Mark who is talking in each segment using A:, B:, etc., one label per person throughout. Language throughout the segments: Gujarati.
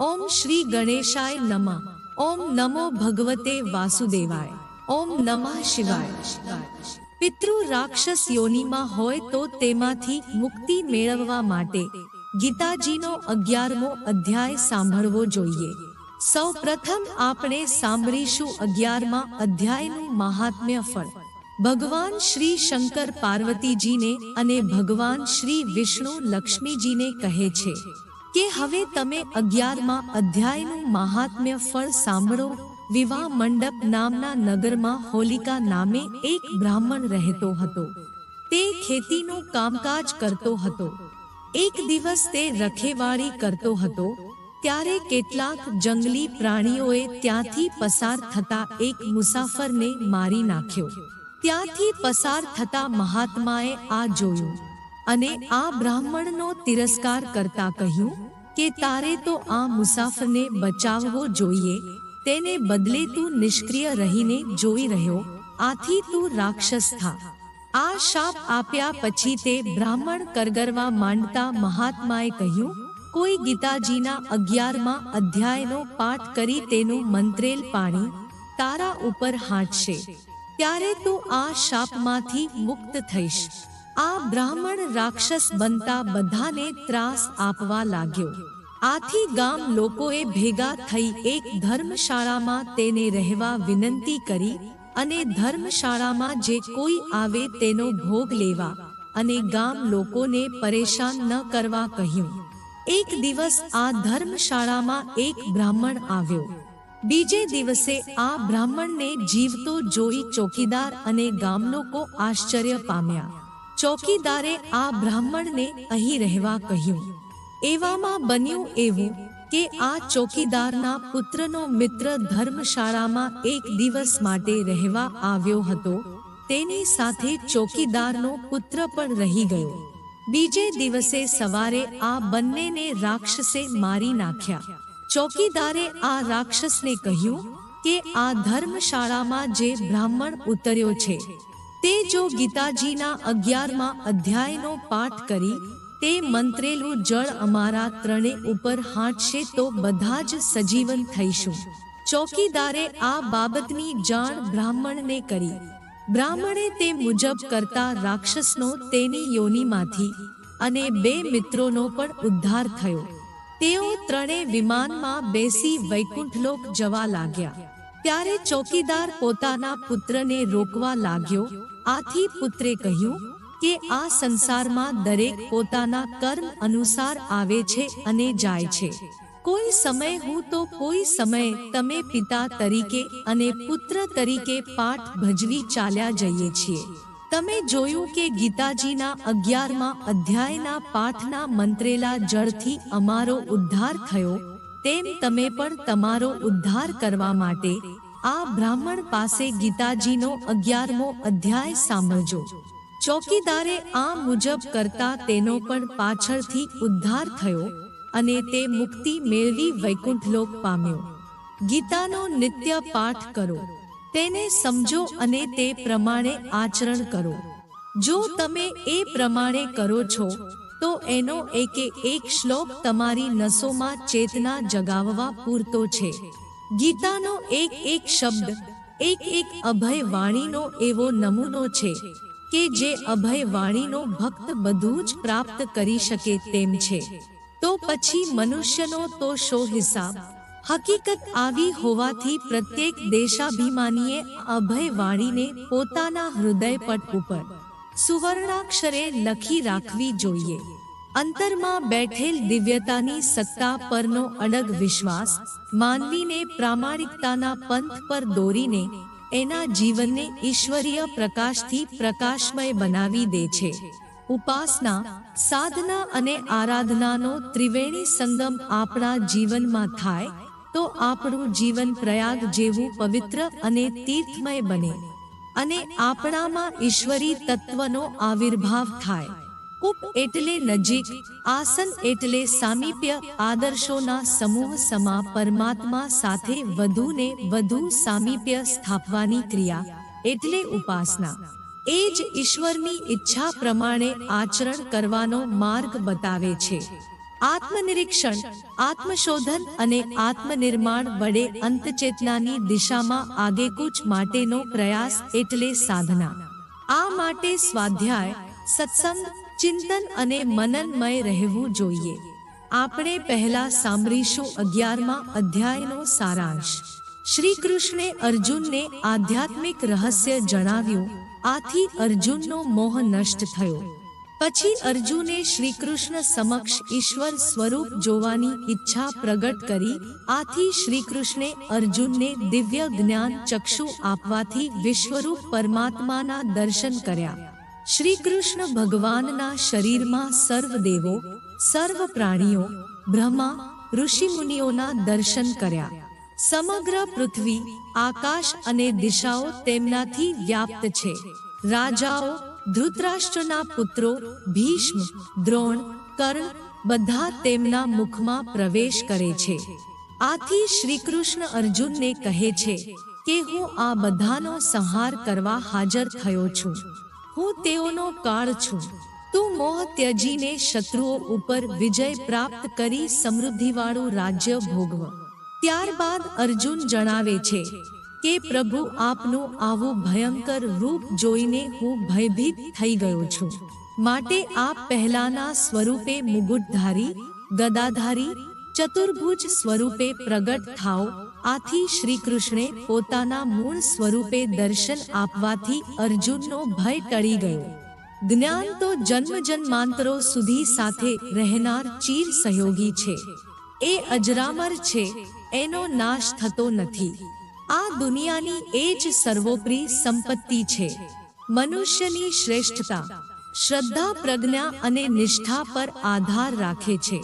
A: ઓમ શ્રી ગણેશાય નમઃ. ઓમ નમો ભગવતે વાસુદેવાય. ઓમ નમઃ શિવાય. પિતૃ રાક્ષસ યોનિમાં હોય તો તેમાંથી મુક્તિ મેળવવા માટે ગીતાજીનો અગિયારમો અધ્યાય સાંભળવો જોઈએ. સૌ પ્રથમ આપણે સાંભળીશું અગિયારમાં અધ્યાયનું મહાત્મ્ય ફળ. ભગવાન શ્રી શંકર પાર્વતીજીને અને ભગવાન શ્રી વિષ્ણુ લક્ષ્મીજીને કહે છે કે હવે તમે અગિયારમાં અધ્યાયનું મહાત્મ્ય ફળ સાંભળો. વિવાહ મંડપ નામના નગરમાં હોલિકા નામે એક બ્રાહ્મણ રહેતો હતો. તે ખેતીનું કામકાજ કરતો હતો. એક દિવસ તે રખેવાળી કરતો હતો. ત્યારે કેટલાક જંગલી પ્રાણીઓએ ત્યાંથી પસાર થતા એક મુસાફરને મારી નાખ્યો. ત્યાંથી પસાર થતા મહાત્માએ આ જોયું. અને આ બ્રાહ્મણનો તિરસ્કાર કરતા કહ્યું કે તારે તો આ મુસાફરને બચાવવો જોઈએ, તેને બદલે તું નિષ્ક્રિય રહીને જોઈ રહ્યો, આથી તું રાક્ષસ થા. આ શાપ આપ્યા પછી તે બ્રાહ્મણ કરગરવા માંડતા મહાત્માએ કહ્યું, કોઈ ગીતાજીના અગિયારમાં અધ્યાયનો પાઠ કરી તેનું મંત્રેલ પાણી તારા ઉપર હાંચશે ત્યારે તું આ શાપમાંથી મુક્ત થઈશ. આ બ્રાહ્મણ રાક્ષસ બનતા બધાને ત્રાસ આપવા લાગ્યો. આથી ગામ લોકોએ ભેગા થઈ એક ધર્મશાળામાં તેને રહેવા વિનંતી કરી અને ધર્મશાળામાં જે કોઈ આવે તેનો ભોગ લેવા અને ગામ લોકોને પરેશાન ન કરવા કહ્યું. એક દિવસ આ ધર્મશાળામાં એક બ્રાહ્મણ આવ્યો. બીજે દિવસે આ બ્રાહ્મણને જીવતો જોઈ ચોકીદાર અને ગામ લોકો આશ્ચર્ય પામ્યા. ચોકીદારે આ બ્રાહ્મણને અહીં રહેવા કહ્યું. એવામાં બન્યું એવું કે આ ચોકીદારના પુત્રનો મિત્ર ધર્મશાળામાં એક દિવસ માટે રહેવા આવ્યો હતો. તેની સાથે ચોકીદારનો પુત્ર પણ રહી ગયો. બીજે દિવસે સવારે આ બંનેને રાક્ષસે મારી નાખ્યા. ચોકીદારે આ રાક્ષસને કહ્યું કે આ ધર્મશાળામાં જે બ્રાહ્મણ ઉતર્યો છે તે જો ગીતાજીના અગિયારમાં અધ્યાયનો પાઠ કરી, તે મંત્રેલું જળ અમારા ત્રણે ઉપર હાંચશે તો બધા જ સજીવન થઈશું. ચોકીદારે આ બાબતની જાણ બ્રાહ્મણને કરી. બ્રાહ્મણે તે મુજબ કરતા રાક્ષસનો તેની યોનિમાંથી અને બે મિત્રોનો પણ ઉદ્ધાર થયો. તેઓ ત્રણે વિમાનમાં બેસી વૈકુંઠલોક જવા લાગ્યા. ત્યારે ચોકીદાર પોતાના પુત્રને રોકવા લાગ્યો આથી પુત્રે કહ્યું કે આ સંસારમાં દરેક પોતાના કર્મ અનુસાર આવે છે અને જાય છે. કોઈ સમય હું તો કોઈ સમય તમે પિતા તરીકે અને પુત્ર તરીકે પાઠ ભજવી ચાલ્યા જઈએ છીએ. તમે જોયું કે ગીતાજીના અગિયારમાં અધ્યાયના પાઠના મંત્રેલા જળથી અમારો ઉદ્ધાર થયો, તેમ તમે પણ તમારો ઉદ્ધાર કરવા માટે આ બ્રાહ્મણ પાસે ગીતાજીનો અગિયારમો અધ્યાય સાંભળજો. ચોકીદારે આ મુજબ કરતા તેનો પણ પાછળથી ઉદ્ધાર થયો અને તે મુક્તિ મેળવી વૈકુંઠલોક પામ્યો. ગીતાનો નિત્ય પાઠ કરો. તેને સમજો અને તે પ્રમાણે આચરણ કરો. જો તમે એ પ્રમાણે કરો છો, તો એનો એકે એક શ્લોક તમારી નસોમાં ચેતના જગાવવા પૂરતો છે. ગીતાનો એક એક શબ્દ, એક એક અભય વાણીનો એવો નમૂનો છે કે જે અભય વાણીનો ભક્ત બધું જ પ્રાપ્ત કરી શકે તેમ છે. તો પછી મનુષ્યનો તો શો હિસાબ? હકીકત આવી હોવાથી પ્રત્યેક દેશાભિમાનીએ અભય વાણીને પોતાના હૃદયપટ ઉપર સુવર્ણાક્ષરે લખી રાખવી જોઈએ. અંતરમાં બેઠેલ દિવ્યતાની સત્તા પરનો અડગ વિશ્વાસ માનવીને પ્રામાણિકતાના પંથ પર દોરીને એના જીવનને ઈશ્વરીય પ્રકાશથી પ્રકાશમય બનાવી દે છે. ઉપાસના, સાધના અને આરાધનાનો ત્રિવેણી સંગમ આપણા જીવનમાં થાય તો આપણું જીવન પ્રયાગ જેવું પવિત્ર અને તીર્થમય બને અને આપણામાં ઈશ્વરી તત્વનો આવિર્ભાવ થાય. ઉપ એટલે નજીક, આસન એટલે સામીપ્ય, આદર્શોના સમૂહ સમા પરમાત્મા સાથે વધુને વધુ સામીપ્ય સ્થાપવાની ક્રિયા, એટલે ઉપાસના. એ જ ઈશ્વરની ઈચ્છા પ્રમાણે આચરણ કરવાનો માર્ગ બતાવે છે. આત્મનિરીક્ષણ, આત્મશોધન અને આત્મનિર્માણ વડે અંતચેતનાની દિશામાં આગેકૂચ માટેનો પ્રયાસ એટલે સાધના. આ માટે સ્વાધ્યાય, સત્સંગ ચિંતન અને મનનમય રહેવું જોઈએ. આપણે પહેલા સાંભળીશું અગિયારમાં અધ્યાયનો સારાંશ. શ્રી કૃષ્ણે અર્જુનને આધ્યાત્મિક રહસ્ય જણાવ્યું, આથી અર્જુનનો મોહ નષ્ટ થયો. પછી અર્જુને શ્રી કૃષ્ણ સમક્ષ ઈશ્વર સ્વરૂપ જોવાની ઈચ્છા પ્રગટ કરી, આથી શ્રી કૃષ્ણે અર્જુનને દિવ્ય જ્ઞાન ચક્ષુ આપવાથી વિશ્વરૂપ પરમાત્માના દર્શન કર્યા. શ્રી કૃષ્ણ ભગવાનના શરીરમાં સર્વ દેવો સર્વ પ્રાણીઓ, બ્રહ્મા, ઋષિમુનિઓના દર્શન કર્યા. સમગ્ર પૃથ્વી, આકાશ અને દિશાઓ તેમનાથી વ્યાપ્ત છે. રાજાઓ, ધૃતરાષ્ટ્રના પુત્રો, ભીષ્મ, દ્રોણ, કર્ણ, બધા તેમના મુખમાં પ્રવેશ કરે છે. આથી શ્રી કૃષ્ણ અર્જુનને કહે છે કે હું આ બધાનો સંહાર કરવા હાજર થયો છું. હું તેઓનો કાળ છું. તું મોહ ત્યજીને શત્રુઓ ઉપર વિજય પ્રાપ્ત કરી સમૃદ્ધિવાળું રાજ્ય ભોગવ. ત્યારબાદ અર્જુન જણાવે છે કે પ્રભુ આપનું આવું ભયંકર રૂપ જોઈને હું ભયભીત થઈ ગયો છું. માટે આપ પહેલાના સ્વરૂપે મુગુટધારી, ગદાધારી, ચતુર્ભુજ સ્વરૂપે પ્રગટ થાઓ. આથી શ્રી કૃષ્ણે પોતાના મૂળ સ્વરૂપે દર્શન આપવાથી અર્જુનનો ભય ટળી ગયો. જ્ઞાન તો જન્મ જન્માંતરો સુધી સાથે રહેનાર ચીર સહયોગી છે. એ અજરામર છે, એનો નાશ થતો નથી. આ દુનિયાની એ જ સર્વોપરી સંપત્તિ છે. મનુષ્યની શ્રેષ્ઠતા, શ્રદ્ધા, પ્રજ્ઞા અને નિષ્ઠા પર આધાર રાખે છે.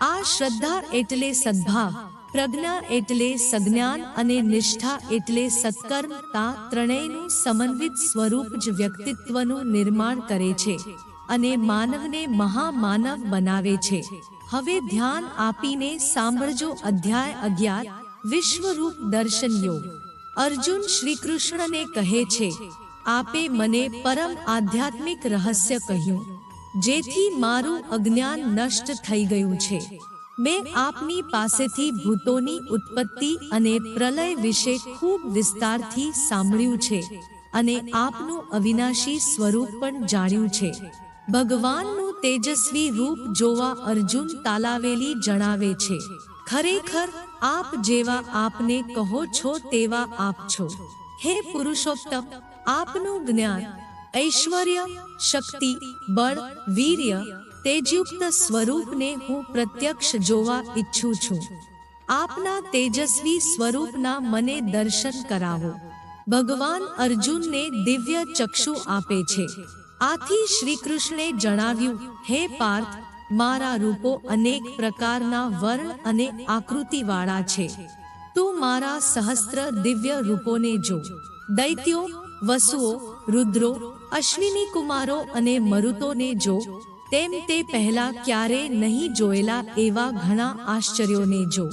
A: આ શ્રદ્ધા એટલે સદ્ભાવ પ્રજ્ઞા એટલે સજ્ઞાન અને નિષ્ઠા એટલે સત્કર્મ, તા ત્રણેયનું સમન્વિત સ્વરૂપ જ વ્યક્તિત્વનું નિર્માણ કરે છે અને માનવને મહામાનવ બનાવે છે. હવે ધ્યાન આપીને સાંભળજો અધ્યાય અગિયાર, વિશ્વરૂપ દર્શન યોગ અર્જુન શ્રી કૃષ્ણને કહે છે, આપે મને પરમ આધ્યાત્મિક રહસ્ય કહ્યું, જેથી મારું અજ્ઞાન નષ્ટ થઈ ગયું છે. મેં આપની પાસેથી ભૂતોની ઉત્પત્તિ અને પ્રલય વિશે ખૂબ વિસ્તારથી સાંભળ્યું છે અને આપનું અવિનાશી સ્વરૂપ પણ જાણ્યું છે. ભગવાનનું તેજસ્વી રૂપ જોવા અર્જુન તાલાવેલી જણાવે છે, ખરેખર આપ જેવા આપને કહો છો તેવા આપ છો. હે પુરુષોત્તમ, આપનું જ્ઞાન, ઐશ્વર્ય, શક્તિ, બળ, વીર્ય તેજયુક્ત સ્વરૂપને હું પ્રત્યક્ષ જોવા ઈચ્છું છું. આપના તેજસ્વી સ્વરૂપના મને દર્શન કરાવો. ભગવાન અર્જુનને દિવ્ય ચક્ષુ આપે છે. આથી શ્રી કૃષ્ણે જણાવ્યું, હે પાર્થ, મારા રૂપો અનેક પ્રકારના વર્ણ અને આકૃતિવાળા છે. તું મારા સહસ્ત્ર દિવ્ય રૂપોને જો. દૈત્યો, વસુઓ, રુદ્રો, અશ્વિની કુમારો અને મરુતોને જો. તેમ તે પહેલા ક્યારે નહીં જોયેલા એવા ઘણા આશ્ચર્યોને જો.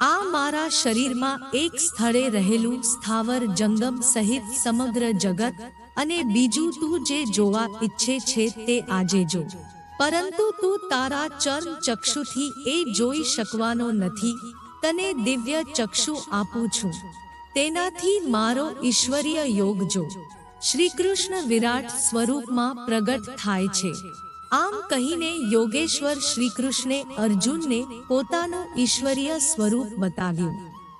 A: આ મારા શરીરમાં એક સ્થળે રહેલું સ્થાવર જંગમ સહિત સમગ્ર જગત અને બીજું તું જે જોવા ઈચ્છે છે તે આજે જો. પરંતુ તું તારા ચર્મ ચક્ષુથી એ જોઈ શકવાનો નથી, તને દિવ્ય ચક્ષુ આપું છું. તેનાથી મારો ઈશ્વરીય યોગ જો. શ્રી કૃષ્ણ વિરાટ સ્વરૂપમાં પ્રગટ થાય છે. આમ કહીને યોગેશ્વર શ્રી કૃષ્ણે અર્જુનને પોતાનું ઈશ્વરીય સ્વરૂપ બતાવ્યું.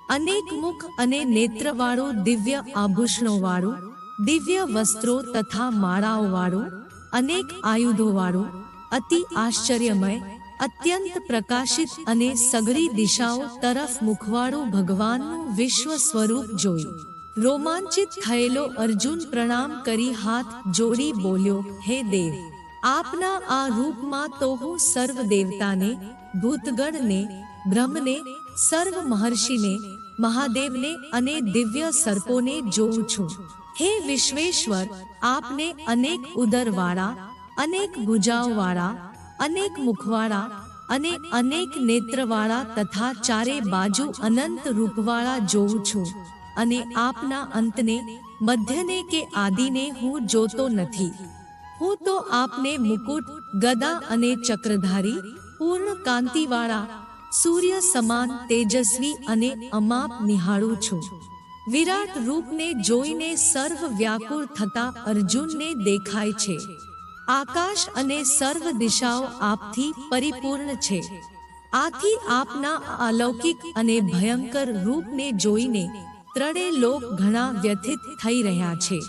A: અનેક મુખ અને નેત્રવાળું દિવ્ય આભૂષણોવાળું, દિવ્ય વસ્ત્રો તથા માળાઓવાળું, અનેક આયુધોવાળું, અતિ આશ્ચર્યમય, અત્યંત પ્રકાશિત અને સઘળી દિશાઓ તરફ મુખવાળું ભગવાનનું વિશ્વ સ્વરૂપ જોયું. રોમાંચિત થયેલો અર્જુન પ્રણામ કરી હાથ જોડી બોલ્યો, હે દેવ આપના આ રૂપમાં તો હું સર્વ દેવતાને ભૂતગણને, બ્રહ્મને સર્વ મહર્ષિને મહાદેવને અને દિવ્ય સર્પોને જોઉં છું. હે વિશ્વેશ્વર, આપને અનેક ઉદરવાળા, અનેક ભુજાઓવાળા, અનેક મુખવાળા અને અનેક નેત્રવાળા તથા ચારે બાજુ અનંત રૂપવાળા જોઉં છું. અને આપના અંતને, મધ્યને કે આદિને હું જોતો નથી. હું તો આપને મુકુટ, ગદા અને ચક્રધારી, પૂર્ણ કાંતિવાળા, સૂર્ય સમાન, તેજસ્વી અને અમાપ નિહાળું છું. વિરાટ રૂપને જોઈને સર્વ વ્યાકુળ થતા અર્જુનને દેખાય છે. આકાશ અને સર્વ દિશાઓ આપથી પરિપૂર્ણ છે. આથી આપના અલૌકિક અને ભયંકર રૂપને જોઈને ત્રણે લોક ઘણા વ્યથિત થઈ રહ્યા છે.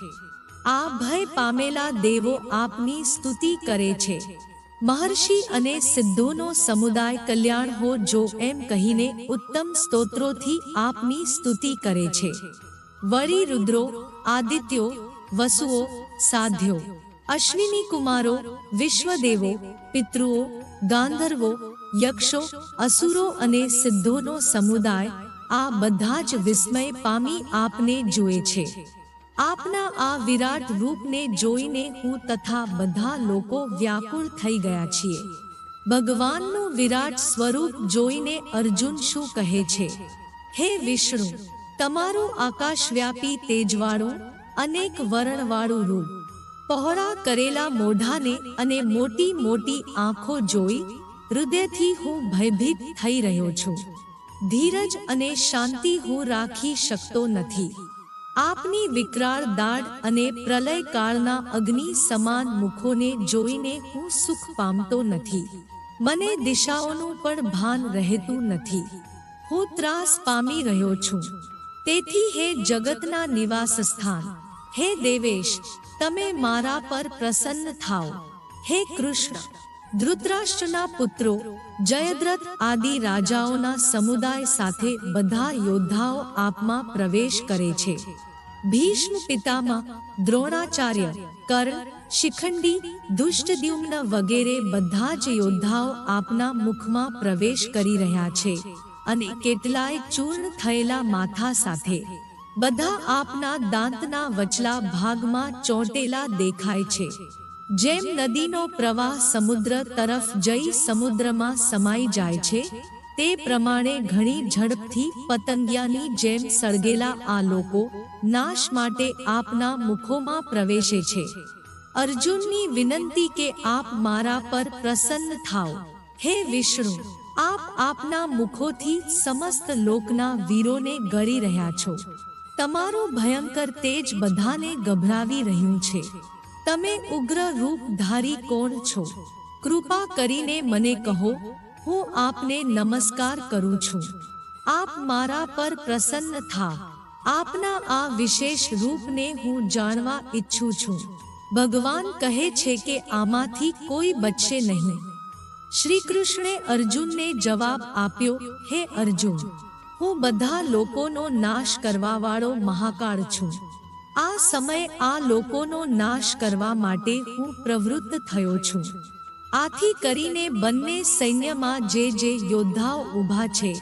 A: આ ભય પામેલા દેવો આપની સ્તુતિ કરે છે. મહર્ષિ અને સિદ્ધોનો સમુદાય કલ્યાણ હો જો એમ કહીને ઉત્તમ સ્તોત્રોથી આપની સ્તુતિ કરે છે. વળી રુદ્રો, આદિત્યો, વસુઓ, સાધ્યો, અશ્વિની કુમારો, વિશ્વદેવો, પિતૃઓ, ગાંધર્વો, યક્ષો, અસુરો અને સિદ્ધોનો સમુદાય આ બધા જ વિસ્મય પામી આપને જુએ છે. આપના આ વિરાટ રૂપને જોઈને હું તથા બધા લોકો વ્યાકુળ થઈ ગયા છીએ. ભગવાનનું વિરાટ સ્વરૂપ જોઈને અર્જુન શું કહે છે? હે વિષ્ણુ, તમારું આકાશવ્યાપી તેજવાળું, અનેક વરણવાળું રૂપ, પહોળા કરેલા મોઢાને અને મોટી મોટી આંખો જોઈ, હૃદયથી હું ભયભીત થઈ રહ્યો છું. ધીરજ અને શાંતિ હું રાખી શકતો નથી. આપની વિકરાળ દાઢ અને પ્રલય કાળના અગ્નિ સમાન મુખોને જોઈને હું સુખ પામતો નથી. મને દિશાઓનું પણ ભાન રહેતું નથી. હું ત્રાસ પામી રહ્યો છું. તેથી હે જગતના નિવાસ સ્થાન હે દેવેશ, તમે મારા પર પ્રસન્ન થાઓ. હે કૃષ્ણ, ધૃતરાષ્ટ્રના પુત્રો, જયદ્રથ આદિ રાજાઓના સમુદાય સાથે બધા યોદ્ધાઓ આપમાં પ્રવેશ કરે છે. ભીષ્મ પિતામાં દ્રોણાચાર્ય, કર્ણ, શિખંડી, દુષ્ટદ્યુમ્ન વગેરે બધા જ યોદ્ધાઓ આપના મુખમાં પ્રવેશ કરી રહ્યા છે અને કેટલાય ચૂર્ણ થયેલા માથા સાથે. બધા આપના દાંતના વચલા ભાગમાં ચોંટેલા દેખાય છે. જેમ નદીનો પ્રવાહ સમુદ્ર તરફ જઈ સમુદ્રમાં સમાઈ જાય છે તે પ્રમાણે ઘણી ઝડપથી પતંગિયાની જેમ સળગેલા આ લોકો નાશ માટે આપના મુખોમાં પ્રવેશે છે. અર્જુનની વિનંતી કે આપ મારા પર પ્રસન્ન થાઓ. હે વિષ્ણુ, આપ આપના મુખોથી સમસ્ત લોકના વીરોને ગળી રહ્યા છો. તમારું ભયંકર તેજ બધાને ગભરાવી રહ્યું છે. તમે ઉગ્ર રૂપ ધારી કોણ છો? કૃપા કરીને મને કહો હું આપને નમસ્કાર કરું છું. આપ મારા પર પ્રસન્ન થા. આપના આ વિશેષ રૂપને હું જાણવા ઈચ્છું છું. ભગવાન કહે છે કે આમાંથી કોઈ બચશે નહીં. શ્રી કૃષ્ણે અર્જુનને જવાબ આપ્યો, હે અર્જુન, હું બધા લોકોનો નાશ કરવાવાળો મહાકાળ છું. આ સમય આ લોકોનો નાશ કરવા માટે હું પ્રવૃત્ત થયો છું. આથી કરીને બંને સૈન્યમાં જે જે યોદ્ધાઓ ઊભા છે,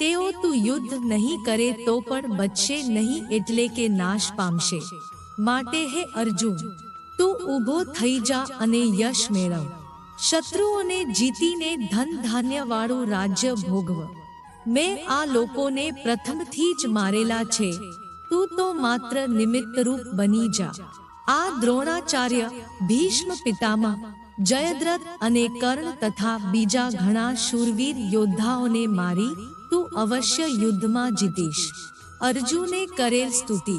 A: તેઓ તું યુદ્ધ નહીં કરે તો પણ બચશે નહીં એટલે કે નાશ પામશે. માટે હે અર્જુન, તું ઊભો થઈ જા અને યશ મેળવ. શત્રુઓને જીતીને ધન ધાન્ય વાળું રાજ્ય ભોગવ. મેં આ લોકોને પ્રથમથી જ મારેલા છે. તું તો માત્ર નિમિત્તરૂપ બની જા. આ દ્રોણાચાર્ય ભીષ્મ પિતામહ જયદ્રથ અને કર્ણ તથા બીજા ઘણા શૂરવીર યોદ્ધાઓને મારી, તું અવશ્ય યુદ્ધમાં જીતીશ. અર્જુને કરેલ સ્તુતિ.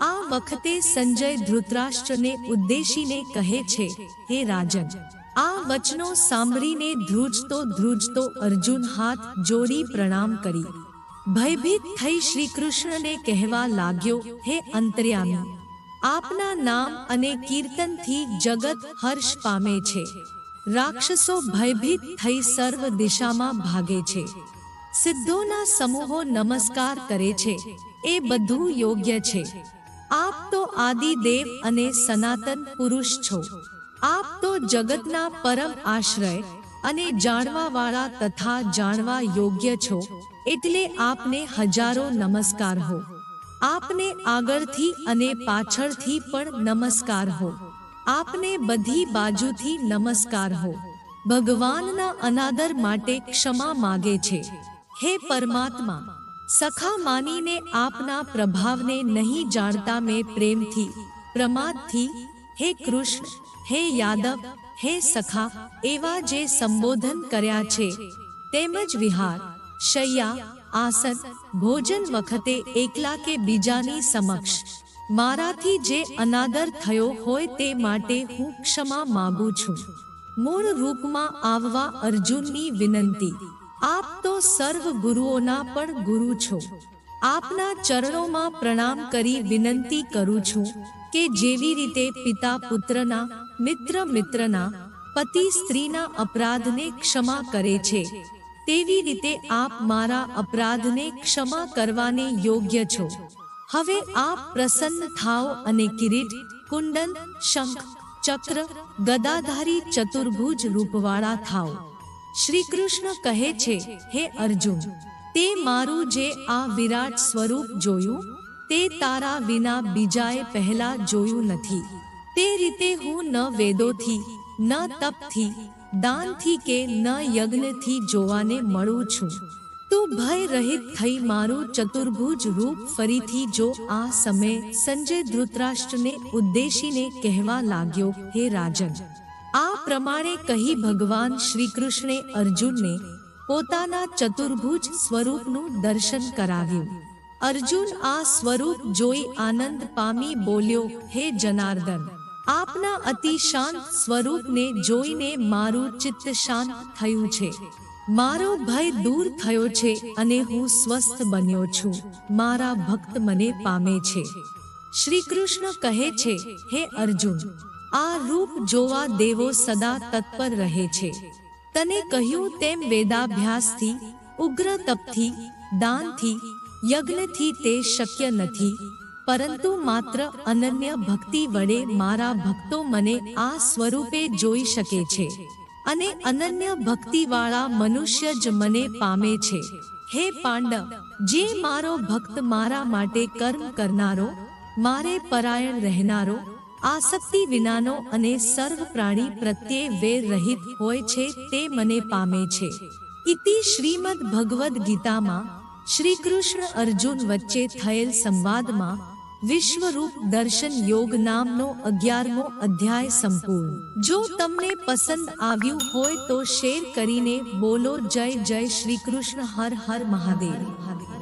A: આ વખતે સંજય ધૃતરાષ્ટ્રને ઉદ્દેશીને કહે છે, હે રાજન, આ વચનો સાંભળીને ધ્રુજતો ધ્રુજતો અર્જુન હાથ જોડી પ્રણામ કરી. ભયભીત થઈ શ્રી કૃષ્ણને કહેવા લાગ્યો, હે અંતર્યામી આપના નામ અને કીર્તનથી જગત હર્ષ પામે છે. રાક્ષસો ભયભીત થઈ સર્વ દિશામાં ભાગે છે. સિદ્ધોના સમૂહો નમસ્કાર કરે છે. એ બધું યોગ્ય છે. આપ તો આદિ દેવ અને સનાતન પુરુષ છો. આપ તો જગતના પરમ આશ્રય અને જાણવા વાળા તથા જાણવા યોગ્ય છો. એટલે આપને હજારો નમસ્કાર હો. આપને આગળથી અને પાછળથી પણ નમસ્કાર હો. આપને બધી બાજુથી નમસ્કાર હો. ભગવાનના અનાદર માટે ક્ષમા માગે છે. હે પરમાત્મા, સખા માનીને આપના પ્રભાવને નહીં જાણતા મેં પ્રેમથી, પ્રમાદથી, હે કૃષ્ણ, હે યાદવ, હે સખા, એવા જે સંબોધન કર્યા છે, તેમજ વિહાર, શૈયા આસન ભોજન વખતે એકલા કે બીજાની સમક્ષ. મારાથી જે અનાદર થયો હોય તે માટે હું ક્ષમા માંગુ છું. મૂળ રૂપમાં આવવા અર્જુનની વિનંતી. આપ તો સર્વ ગુરુઓના પણ ગુરુ છો. આપના ચરણોમાં પ્રણામ કરી વિનંતી કરું છું કે જેવી રીતે પિતા પુત્રના, મિત્ર મિત્રના, પતિ સ્ત્રીના અપરાધને ક્ષમા કરે છે તેવી રીતે આપ મારા અપરાધને ક્ષમા કરવાને યોગ્ય છો. હવે આપ પ્રસન્ન થાઓ અને કિરીટ, કુંડન, શંખ, ચક્ર, ગદાધારી ચતુર્ભુજ રૂપવાળા થાઓ શ્રી કૃષ્ણ કહે છે, હે અર્જુન, તે મારું જે આ વિરાટ સ્વરૂપ જોયું, તે તારા વિના બીજાએ પહેલા જોયું નથી. તે રીતે હું ન વેદોથી, ન તપથી દાનથી કે ન યજ્ઞથી જોવાને મળું છું. તું ભય રહિત થઈ મારું ચતુર્ભુજ રૂપ ફરીથી જો આ સમય સંજય ધૃતરાષ્ટ્રને ઉદ્દેશીને કહેવા લાગ્યો, હે રાજન, આ પ્રમાણે કહી ભગવાન શ્રી કૃષ્ણે અર્જુનને પોતાના ચતુર્ભુજ સ્વરૂપનું દર્શન કરાવ્યું. અર્જુન આ સ્વરૂપ જોઈ આનંદ પામી બોલ્યો, હે જનાર્દન આપના અતિ શાંત સ્વરૂપને જોઈને મારું ચિત્ત શાંત થયું છે. મારો ભય દૂર થયો છે અને હું સ્વસ્થ બન્યો છું. મારા ભક્ત મને પામે છે. શ્રી કૃષ્ણ કહે છે, હે અર્જુન, આ રૂપ જોવા દેવો સદા તત્પર રહે છે. તને કહ્યું તેમ વેદાભ્યાસથી ઉગ્ર તપથી દાનથી, યજ્ઞથી તે શક્ય નથી. પરંતુ માત્ર અનન્ય ભક્તિ વડે મારા ભક્તો મને આ સ્વરૂપે જોઈ શકે છે અને અનન્ય ભક્તિવાળા મનુષ્ય જ મને પામે છે. હે પાંડવ, જે મારો ભક્ત મારા માટે કર્મ કરનારો, મારે પરાયણ રહેનારો, આસક્તિ વિનાનો અને સર્વ પ્રાણી પ્રત્યે વેર રહિત હોય છે તે મને પામે છે. ઇતિ શ્રીમદ ભગવદ્ ગીતામાં શ્રી કૃષ્ણ અર્જુન વચ્ચે થયેલ સંવાદમાં વિશ્વરૂપ દર્શન યોગ નામનો અગિયારમો અધ્યાય સંપૂર્ણ. જો તમને પસંદ આવ્યું હોય તો શેર કરીને બોલો જય જય શ્રી કૃષ્ણ, હર હર મહાદેવ.